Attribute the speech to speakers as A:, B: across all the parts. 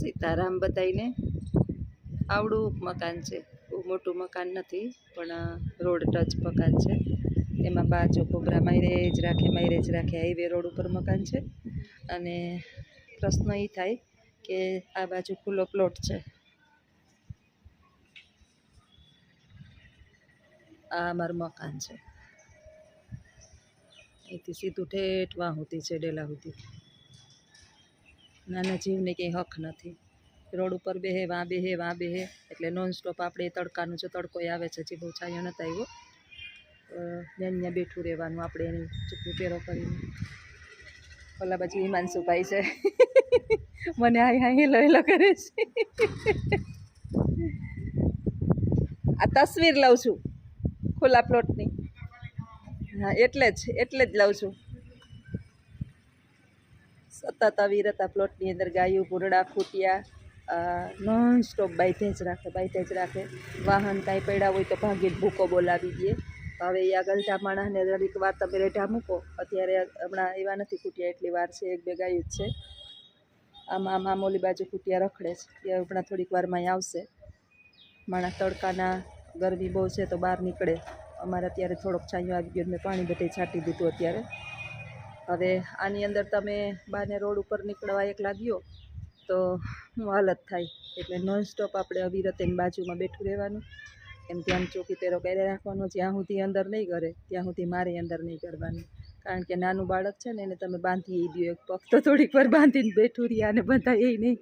A: સીતારામ બતાવીને આવડું મકાન છે. બહુ મોટું મકાન નથી, પણ રોડ ટચ મકાન છે. એમાં બાજુ કોબરા માયરે જ રાખે, માયરે જ રાખે, હાઈવે રોડ ઉપર મકાન છે. અને પ્રશ્ન એ થાય કે આ બાજુ ખુલ્લો પ્લોટ છે. આ અમારું મકાન છે. અહીંથી સીધું ઠેઠ વાં છે, ડેલા સુધી નાના જીવને કંઈ હક નથી. રોડ ઉપર બેહે, વાં બેહે વાં બેહે, એટલે નોન સ્ટોપ આપણે તડકાનું જો તડકો આવે છે હજી બહુ છાંયો નથી આવ્યો ત્યાં બેઠું રહેવાનું આપણે એની ચૂકવું પેરો કરીને. ઓલા બાજુ હિમાંશુભાઈ છે. મને હાઈ હાઈ હેલો હેલો કરે છે. આ તસવીર લઉં છું. ખુલ્લા પ્લોટની હા, એટલે જ એટલે જ લઉં છું. સતત અવિરતા પ્લોટની અંદર ગાયું પૂરડા ખૂટ્યા નોન સ્ટોપ બાઈથે જ રાખે બાઈથે જ રાખે. વાહન કાંઈ પડ્યા હોય તો ભાગીને ભૂકો બોલાવી દઈએ હવે એ આગળતા માણસને દરેક વાર તમે રેઢા મૂકો. અત્યારે હમણાં એવા નથી ખૂટ્યા, એટલી વાર છે, એક બે ગાયું જ છે. આમાં, આમ બાજુ ખૂટ્યા રખડે છે. એ હમણાં થોડીક વારમાં આવશે. માણસ તડકાના, ગરમી બહુ છે તો બહાર નીકળે. અમારે અત્યારે થોડોક છાંયો આવી ગયો મેં પાણી બધે છાંટી દીધું અત્યારે. હવે આની અંદર તમે બાને રોડ ઉપર નીકળવા એક લાગ્યો તો હું હાલત થાય. એટલે નોન સ્ટોપ આપણે અવિરત એની બાજુમાં બેઠું રહેવાનું. એમ ધ્યાન ચોકી પહેરો કરી રાખવાનો, જ્યાં સુધી અંદર નહીં કરે ત્યાં સુધી મારે અંદર નહીં કરવાનું કારણ કે નાનું બાળક છે ને, એને તમે બાંધી દો એક પગ. તો થોડીક વાર બાંધીને બેઠું રહ્યા અને બધા એ નહીં.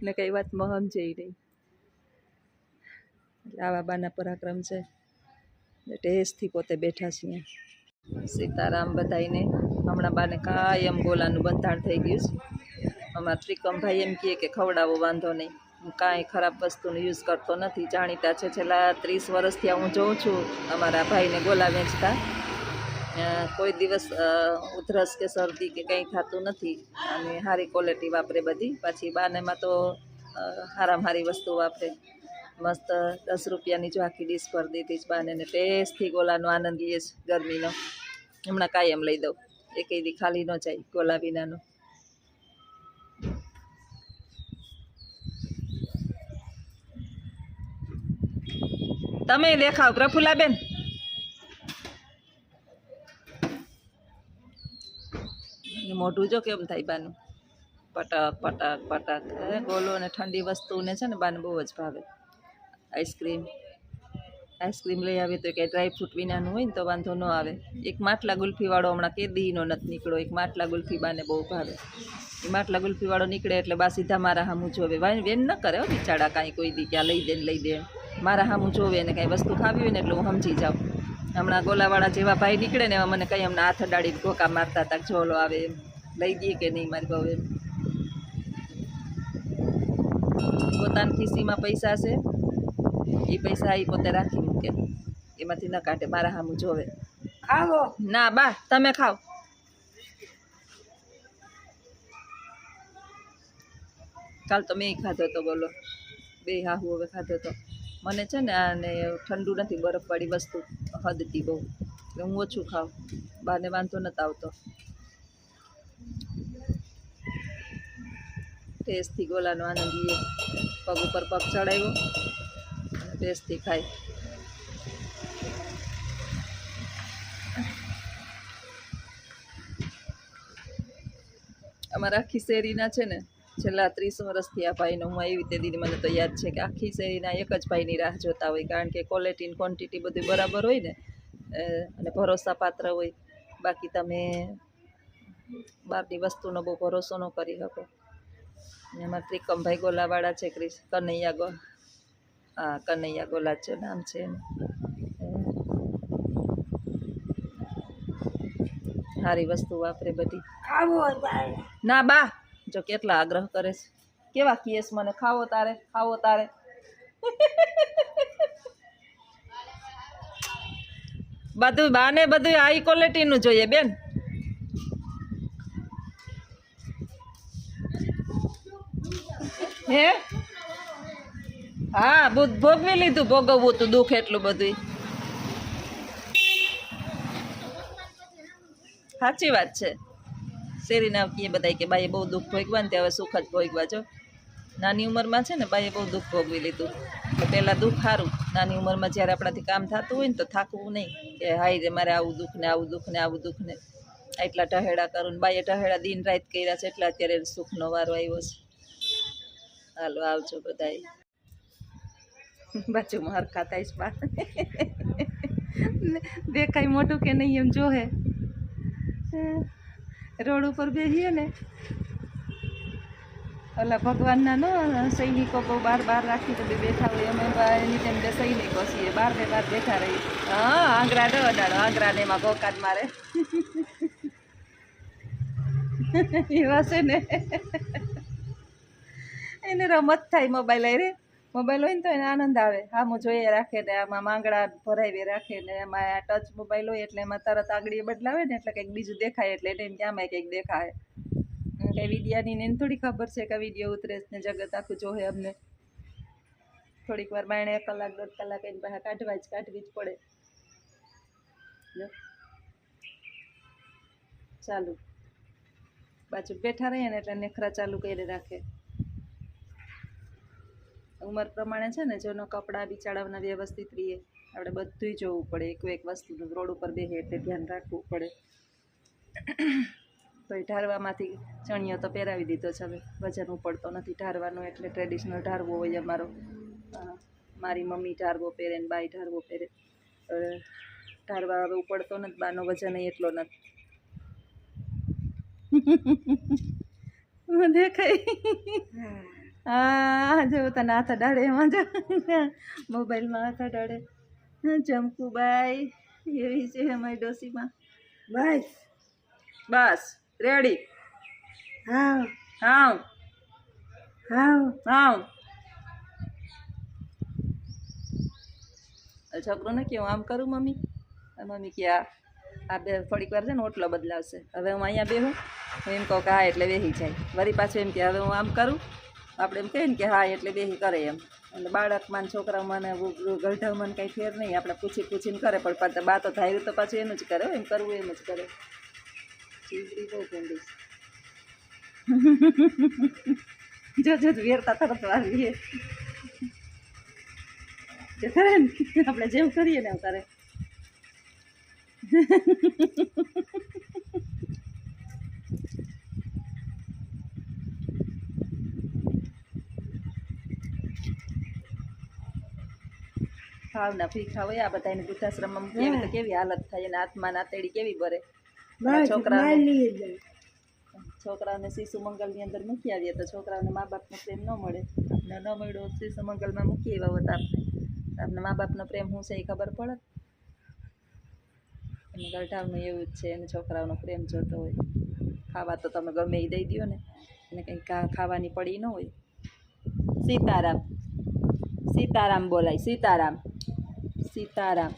A: અને કઈ વાત મહમ છે એ નહીં. એટલે આવા બાના પરાક્રમ છે. ટેસથી પોતે બેઠા છીએ. સીતારામ બધાઈને હમણાં બાને કાયમ ગોલાનું બંધાણ થઈ ગયું છે. અમારા ત્રિકમભાઈ એમ કહે કે ખવડાવો વાંધો નહીં. હું કાંઈ ખરાબ વસ્તુનો યુઝ કરતો નથી. જાણીતા છે છેલ્લા ત્રીસ વર્ષથી હું જોઉં છું અમારા ભાઈને ગોલા વેચતા. કોઈ દિવસ ઉધરસ કે શરદી કે કંઈ થતું નથી. અને સારી ક્વોલિટી વાપરે બધી. પાછી બાનેમાં તો અ, હારામાં હારી વસ્તુ વાપરે. મસ્ત દસ રૂપિયાની જો આખી ડીશ ભરી દીધી છે બાને. ટેસ્ટથી ગોલાનો આનંદ લઈએ છે ગરમીનો. હમણાં કાયમ લઈ દઉં. એકેય દી ખાલી ન જાય, ગોલા વિનાનો. તમે દેખાવ પ્રફુલાબેન મોઢું જો કેમ થાય બાનું? પટક પટક પટક. ગોલો અને ઠંડી વસ્તુને છે ને બાને બહુ જ ભાવે. આઈસ્ક્રીમ આઈસ્ક્રીમ લઈ આવે તો કે ડ્રાયફ્રૂટ વિનાનું હોય ને તો વાંધો ન આવે. એક માટલા ગુલ્ફીવાળો હમણાં કેદીનો નથી નીકળ્યો, એક માટલા ગુલ્ફી બાને બહુ ભાવે. એ માટલા ગુલ્ફીવાળો નીકળે એટલે બા સીધા મારા હામું જોવે. વેન ન કરે હો બિચારા કાંઈ કોઈ દી ક્યાં લઈ દે લઈ દે. મારા હામું જોવે ને કાંઈ વસ્તુ ખાવી હોય ને એટલે હું સમજી જાઉં. હમણાં ગોલાવાળા જેવા ભાઈ નીકળે ને એવા મને કંઈ હમણાં હાથ અડાડી ધોકા મારતા હતા ઝોલો આવે એમ. લઈ દઈએ કે નહીં મારી બહુ એમ. પોતાની ખિસ્સીમાં પૈસા છે. એ પૈસા એ પોતે રાખી મૂકે. એમાંથી ન કાઢે. મારા સામું જોવે.
B: ખાવો.
A: ના બા તમે ખાઓ. કાલ તો મેં ખાધો તો બોલો. બે હાહુ હવે ખાધો તો. મને છે ને આને ઠંડુ નથી બરફવાળી વસ્તુ હદતી બહુ. એટલે હું ઓછું ખાઉં. બાને વાંધો નથી આવતો. ટેસ્ટથી ગોલાનો આનંદ લઈએ પગ ઉપર પગ ચડાવ્યો. અને દેખાય ખાય. અમારા આખી શેરીના છે ને, છેલ્લા ત્રીસ વર્ષથી આ ભાઈનો હું એવી રીતે દીદી મને તો યાદ છે કે આખી શેરીના એક જ ભાઈની રાહ જોતા હોય, કારણ કે ક્વોલિટી ક્વોન્ટિટી બધું બરાબર હોય ને અને ભરોસાપાત્ર હોય. બાકી તમે બહારની વસ્તુનો બહુ ભરોસો ન કરી શકો. એમાં ત્રિકમભાઈ ગોલાવાળા છે, ક્રિશ, કનૈયા હા કનૈયા ગોલાચો નામ છે એનું. સારી વસ્તુ વાપરે બધી. ના બા જો કેટલા આગ્રહ કરે છે. કેવા કેસ મને ખાવો તારે ખાવો તારે. બધું બાને બધું હાઈ ક્વોલિટીનું જોઈએ બેન. હે? હા બુધ ભોગવી લીધું, ભોગવવું તું દુઃખ એટલું બધું સાચી વાત છે. શેરીના કીએ બધા કે, બાઈએ બહુ દુઃખ ભોગવા ને હવે સુખ જ ભોગવા જો નાની ઉંમરમાં છે ને, બાઈએ બહુ દુઃખ ભોગવી લીધું. પહેલાં દુઃખ સારું નાની ઉંમરમાં જ્યારે આપણાથી કામ થતું હોય ને, તો થાકવું નહીં. કે, હાય રે, મારે આવું દુઃખ ને, આવું દુઃખ ને, આવું દુઃખ ને. એટલા ટહેડા કરું ને, બાઈએ ટહેડા દિન રાત કર્યા છે, એટલે અત્યારે સુખનો વારો આવ્યો છે. હાલો, આવજો બધાય. બાજુમાં હરખા થઈશ બા. દેખાય મોટું કે નહીં એમ જોહે. રોડ ઉપર બેસીએ ને. ઓલા ભગવાનના ન સૈનિકો બહુ બાર બાર રાખી તો બેઠા હોય. અમે એની જેમ બે સૈનિકો છીએ. બાર બે બાર બેઠા રહી. હા આંગરા ડો અડાડો. આંગરા ને એમાં ગોકાત મારે. એવા છે ને. એને રમત થાય મોબાઈલ રે. મોબાઈલ હોય ને તો એને આનંદ આવે. આમ જોઈએ રાખે ને આમાં માંગડા ભરાવી રાખે ને એમાં ટચ મોબાઈલ હોય એટલે એમાં તરત આગળ બદલાવે ને એટલે કંઈક બીજું દેખાય એટલે એને કે આમાં કંઈક દેખાય. કે વિડિયાની ને થોડી ખબર છે કે વીડિયો ઉતરે ને જગત આખું જોહે અમને. થોડીક વાર બાયણે એક કલાક, દોઢ કલાક એની પાસે કાઢવા જ કાઢવી જ પડે. ચાલુ. બાજુ બેઠા રહીએ ને એટલે નખરા ચાલુ કરી રાખે. ઉંમર પ્રમાણે છે ને જેનો કપડાં બિચારાઓના વ્યવસ્થિત રહીએ આપણે બધુંય જોવું પડે એક એક વસ્તુનું રોડ ઉપર બેસે એટલે ધ્યાન રાખવું પડે. તો એ ઢારવામાંથી ચણિયો તો પહેરાવી દીધો છે હવે. વજન ઉપડતો નથી ઢારવાનો એટલે ટ્રેડિશનલ ઢારવો હોય અમારો. મારી મમ્મી ઢારવો પહેરે ને બાઈ ઢારવો પહેરે. ઢારવા હવે ઉપડતો નથી બાનો વજન એટલો નથી. દેખાય. જો તને હાથ અડાડે એમાં જો મોબાઈલમાં હાથ અડાડે ચમકુબાઈ એવી છે અમારી ડોસીમાં.
B: બસ.
A: બસ રેડી.
B: હા
A: હા
B: હા
A: હા છોકરો ને કેવું આમ કરું મમ્મી? મમ્મી કે આ આ બે થોડીક વાર છે ને ઓટલો બદલાવશે. હવે હું અહીંયા બેહું હું એમ કહું કે હા એટલે વેહી જાય. વળી પાછું એમ કે હવે હું આમ કરું? આપણે એમ કહીએ ને કે હા, એટલે બે કરે એમ. એટલે બાળકમાં છોકરામાં ગઢામાં કંઈ ફેર નહીં. આપણે પૂછી પૂછીને કરે, પણ પાછા બા તો ધાર્યું તો પાછું એનું જ કરે એમ કરવું એમ જ કરે. બહુ ભૂંડી જો જો વેરતા તરત વાળીએ જે કરે આપણે જેમ કરીએ ને કરે. ભાવના ભીખા હોય આ બધા એને વૃદ્ધાશ્રમમાં મૂકી આવે તો કેવી હાલત થાય અને આત્મા નાતેડી કેવી ભરે?
B: છોકરા
A: છોકરાઓને શિશુ મંગલની અંદર મૂકી આવીએ તો છોકરાઓને મા બાપનો પ્રેમ ન મળે. ને ન મળ્યો શિશુ મંગલમાં મૂકી આવ્યા હોત આપણે આપને. આપણે મા બાપનો પ્રેમ શું છે એ ખબર પડે? એને ગરઢાવનું એવું જ છે એને છોકરાઓનો પ્રેમ જોતો હોય. ખાવા તો તમે ગમે એ દઈ દો ને. એને કંઈ ખાવાની પડી ન હોય. સીતારામ. સીતારામ બોલાય સીતારામ. સીતારામ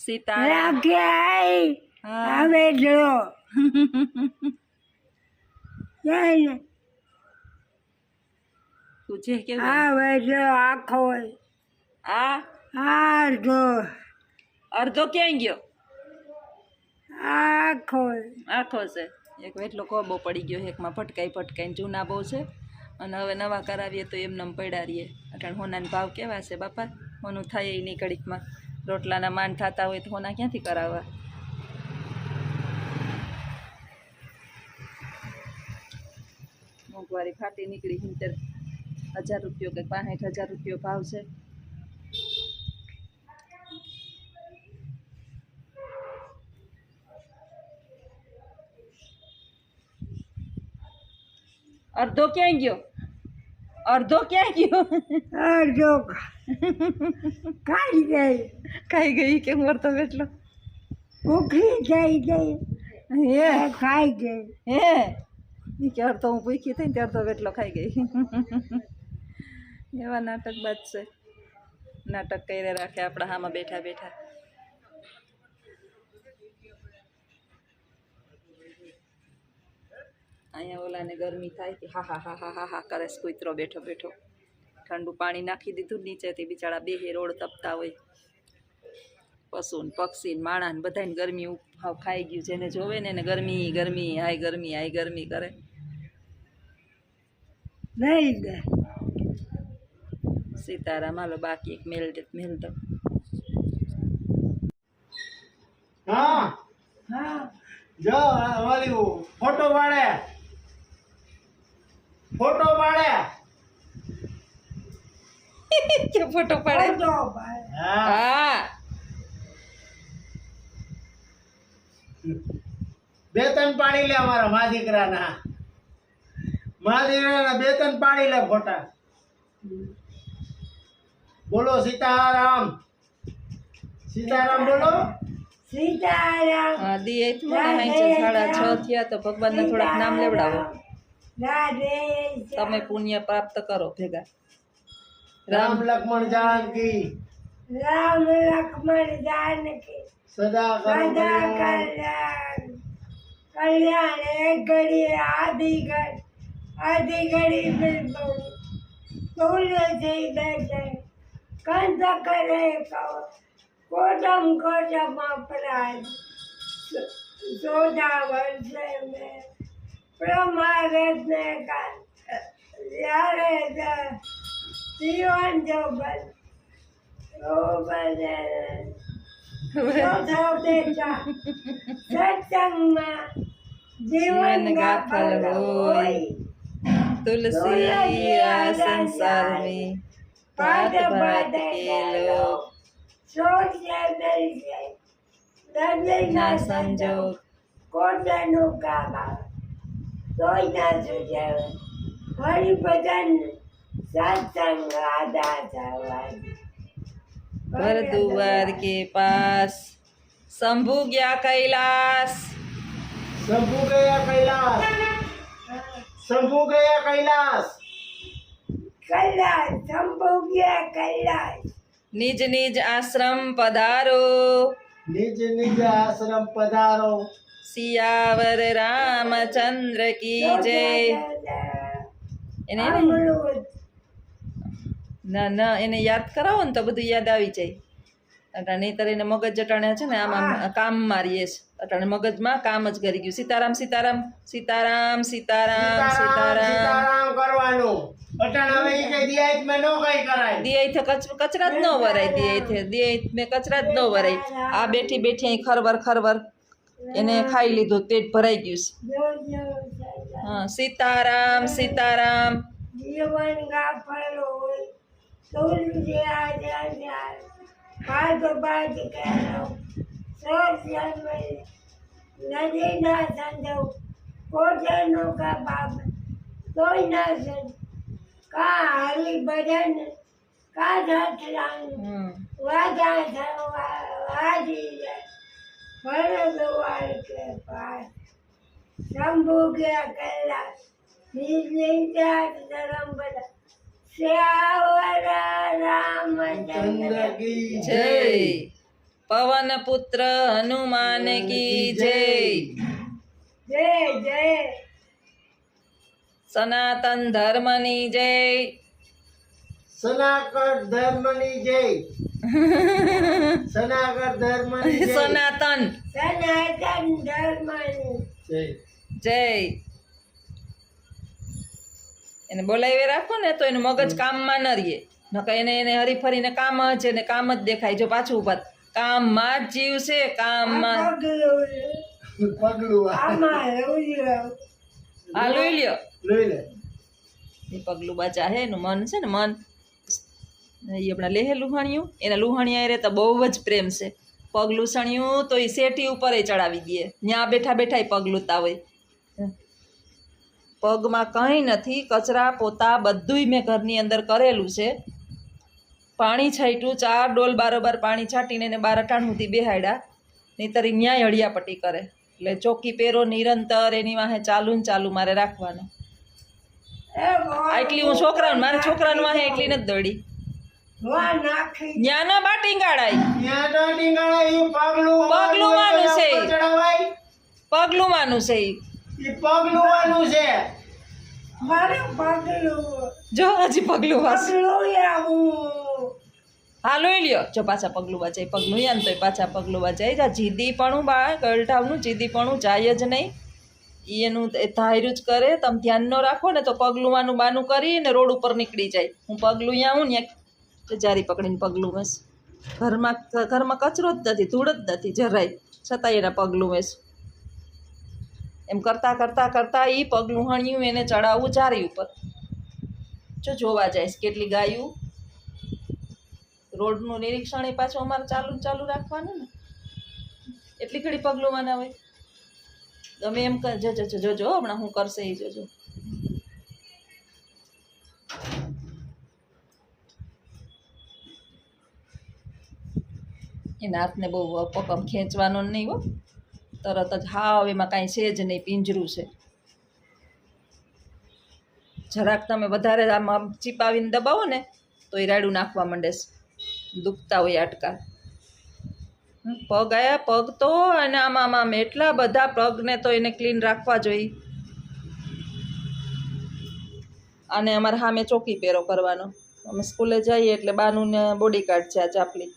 A: સીતારામ
B: રાખે આઈ
A: હા
B: આવે જો જાય ને
A: તું જે કેવું
B: આવે જો આખો
A: આ
B: આ જો
A: અડધો ક્યાં ગયો
B: આખો
A: આખો છે એક વેટલો કોબો પડી ગયો એકમાં ભટકાઈ ભટકાઈને જૂના બહુ છે અને હવે નવા કરાવીએ તો એમને એમ પડ્યા રહીએ. કારણ હોનાના ભાવ કેવા છે બાપા? હોનું થાય નહીં ઘડીકમાં રોટલાના માંડ થતા હોય તો હોના ક્યાંથી કરાવવા? મોંઘવારી ફાટી નીકળી સિત્તેર હજાર રૂપિયો કે પાંસઠ હજાર રૂપિયો ભાવ છે. અડધો ક્યાં ગયો? અડધો ક્યાં ગયો?
B: આ ખાઈ ગઈ.
A: ખાઈ ગઈ કે હું અડધો એટલો
B: ભૂખી થઈ ગઈ.
A: હે?
B: ખાઈ ગઈ.
A: હે? ઈ કે અડધો હું ભૂખી થઈને તે અડધો વેટલો ખાઈ ગઈ. એવા નાટક બાદ છે. નાટક કરી રાખે આપણા હામાં બેઠા બેઠા. અહીંયા ઓલાને ગરમી થાય કે હા હા હા હા હા હા કરે કૂતરો બેઠો બેઠો. ઠંડુ પાણી નાખી દીધું નીચેથી બિચારા બે રોડ તપતા હોય. પશુ ને પક્ષી ને માણા ને બધાને ગરમી ઉપભાવ ખાઈ ગયું જેને જોવે ને એને ગરમી ગરમી હાય ગરમી હાય ગરમી કરે.
B: નહીં
A: સીતારામ હાલો બાકી એક મેલ દે મેલ દો
C: હા.
B: હા.
C: જો વાલી ફોટો પાડે. ફોટો પાડે.
A: કે ફોટો પાડે?
C: હા.
A: હા.
C: બે ત્રણ પાડી લે અમારા મા દીકરાના. મા દીકરાના બે ત્રણ પાડી લે ફોટા. બોલો સીતારામ. સીતારામ બોલો.
B: સીતારામ.
A: હા દી એ તો મને સાડા છ થયા તો ભગવાનને થોડાક નામ લેવડાવો. તમે પુણ્ય પ્રાપ્ત કરો ભેગા.
C: રામ લક્ષ્મણ જાનકી.
B: રામ લક્ષ્મણ જાનકી.
C: સદા કલ્યાણ.
B: કલ્યાણ. કલ્યાણ એક ઘડી આધી ઘડી આધી ઘડી બિલકુલ તુલસી બેસે કંસ કરે કહો કોટમ કોટમ અપરાધ સોદા વર્ષે મેં પ્રમારતને જ્યારે જીવન જો બને સત્સંગમાં જીવન ગાફલ હોય
A: તુલસી આ સંસાર મે પદ પદ કેલો
B: છોડ છે દરિદ્ર
A: દરિદ્રના
B: સંજોગ કોટાનું કામ આવે તોય ના સુજાવે હરિભજન સત્સંગ આદા થવાની
A: घर दुआर के पास शंभु गया कैलाश
C: શંભુ ગયા કૈલાસ શંભુ ગયા કૈલાસ
B: કૈલાસ સંભોગ્ય કૈલાસ
A: निज निज आश्रम पधारो
C: નિજ નિજ આશ્રમ પધારો
A: સિયાવર રામચંદ્ર કી જય એને ના ના એને યાદ કરાવો ને તો બધું યાદ આવી જાય અટાણે નહીતર એને મગજ અટાણ્યા છે ને આમ કામ મારીએ અટાણે મગજમાં કામ જ કરી ગયું સીતારામ સીતારામ સીતારામ સીતારામ
C: સીતારામ કરવાનું અટાણે
A: કચરા જ ન વરાય દિયાઈત દિયાઈત મેં કચરા જ ન વરાય આ બેઠી બેઠી અહીં ખરવર ખરવર એને ખાઈ લીધું પેટ ભરાઈ ગયું છે.
B: જો જો
A: હા સીતારામ સીતારામ.
B: કા હરી ભજન કા સત્સંગ
A: હમ.
B: વાજા થવા વાજી જાય. ભરદ્વાર કે પાસ શંભુ ગયા કૈલાસ નિર્લિંજા ધરમ બધા. શ્યાવર રામચંદ્ર
C: કી
A: જય. પવન પુત્ર હનુમાન કી જય.
B: જય જય.
A: સનાતન ધર્મની જય.
C: સનાકર ધર્મની જય. સનાકર ધર્મની જય.
A: સનાતન.
B: સનાતન ધર્મની.
C: જય.
A: જય. એને બોલાવી રાખો ને તો એનું મગજ કામમાં ન રહીએ. નકર એને એને હરીફરીને કામ જ એને કામ જ દેખાય. જો પાછું ઉપર કામમાં જ જીવ છે કામમાં. હા લોહી લ્યો એ પગલું બચા હે એનું મન છે ને મન. એ હમણાં લેહે લુહાણિયું. એના લુહાણિયા રે તો બહુ જ પ્રેમ છે. પગ લૂસણિયું તો એ શેઠી ઉપર ચડાવી દે. ત્યાં બેઠા બેઠા પગ લૂતા હોય. પગમાં કંઈ નથી કચરા પોતા બધુંય મેં ઘરની અંદર કરેલું છે. પાણી છાંટ્યું ચાર ડોલ બારોબાર પાણી છાંટીને એને બાર અટાણુંથી બેહાડ્યા. નહીંતર ઈ ન્યાય હળિયાપટ્ટી કરે. એટલે ચોકી પેરો નિરંતર એની વાહે ચાલુ ને ચાલુ મારે રાખવાનું. આટલી હું છોકરાને મારા છોકરાને વાહે એટલી નથી દોડી.
B: વા નાખી.
A: ન્યા ન બાટી ગાડાય
C: ત્યાં તો ટીંગાણા ઈ પગલું
A: પગલું વાળું છે.
C: ચડાવાય.
A: પગલું માનું છે. ઈ.
C: પગલું માનું છે.
B: મારું પગલું.
A: જો હજી પગલું વાસ
B: પગલું
A: હા. લોહી લ્યો. જો પાછા પગલું વાંચાય. પગલું યાન તોય પાછા પગલું વાંચાય. જા જીદીપણું બા ગલઢાવનું જીદીપણું જાય જ નહીં. એનું એ ધાર્યું જ કરે. તમે ધ્યાન ન રાખો ને તો પગલું વાનું બાનું કરીને રોડ ઉપર નીકળી જાય. હું પગલું અહીંયા હું ને ત્યાં જારી પકડીને પગલું વેસ ઘરમાં ઘરમાં કચરો જ નથી, ધૂળ જ નથી જરાય. છતાંય એના પગલું વેસ એમ કરતાં કરતાં કરતાં એ પગલું હણ્યું, એને ચડાવવું જારી ઉપર. જો જોવા જઈશ કેટલી ગાયું. રોડનું નિરીક્ષણ એ પાછું અમારે ચાલુ ચાલુ રાખવાનું ને. એટલી ઘડી પગલું માના હોય ગમે એમ જોજો જોજો હમણાં હું કરશે એ જોજો એના હાથને બહુ પકમ ખેંચવાનો નહીં હો. તરત જ, હાવ, એમાં કાંઈ છે જ નહીં, પિંજરું છે. જરાક તમે વધારે આમ ચીપાવીને દબાવો ને, તો એ રાડું નાખવા માંડે છે. દુખતા હોય આટકા પગ આયા, પગ તો અને આમાં આમ એટલા બધા પગને તો એને ક્લીન રાખવા જોઈએ. અને અમારે સામે ચોકી પહેરો કરવાનો. અમે સ્કૂલે જઈએ એટલે બાનું ને બોડી કાર્ડ છે આ ચાપલી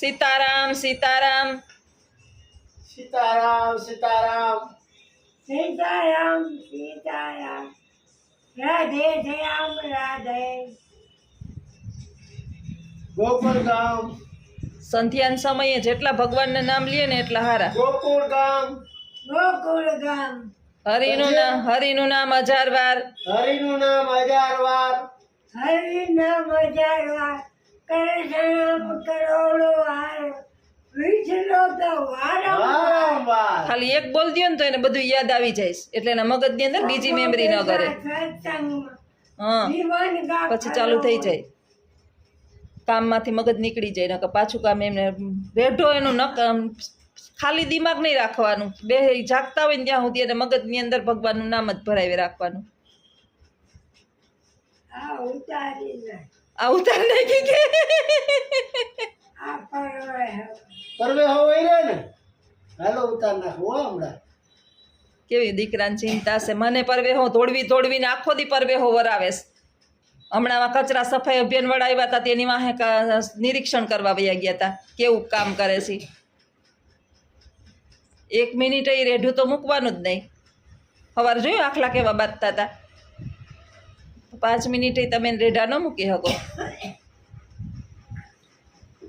A: સીતારામ સીતારામ.
C: સીતારામ સીતારામ.
B: સીતારામ સીતારામ. રાધે શ્યામ રાધે.
C: ગોકુળ ગામ
A: સંધ્યાન સમયે જેટલા ભગવાનના નામ લઈએ ને એટલા હારા.
C: ગોકુળ ગામ
B: ગોકુળ ગામ
A: હરિનું નામ હરિનું નામ હજાર વાર
C: હરિનું નામ હજાર વાર
B: હરિનું નામ કરોડો વાર તો વારંવાર.
A: ખાલી એક બોલ દો ને તો એને બધું યાદ આવી જાય એટલે એના મગજની અંદર બીજી મેમરી ન કરે. હા. પછી ચાલુ થઈ જાય. કામમાંથી મગજ નીકળી જાય નકર પાછું કામ એમને રેઢો એનું નક ખાલી દિમાગ નહીં રાખવાનું. બે જાગતા હોય ને ત્યાં સુધી એને મગજની અંદર ભગવાનનું નામ જ ભરાવી રાખવાનું.
B: હા ઉતારીને
A: આ ઉતાર નાખી કે
B: પરવે
C: પરવે હોય રે ને? હાલો ઉતાર નાખો હમણાં.
A: કેવી દીકરાની ચિંતા છે? મને પરવે હો તોડવી તોડવીને આખો દી પરવેહો વરાવે વરાવેશ હમણાં કચરા સફાઈ અભિયાન વાળા આવ્યા હતા તેની વાહે નિરીક્ષણ કરવા વયા ગયા હતા કેવું કામ કરે છે. એક મિનિટ એ રેઢું તો મૂકવાનું જ નહીં. સવારે જોયું આખલા કેવા બાંધતા હતા? પાંચ મિનિટે તમે રેઢા ન મૂકી શકો.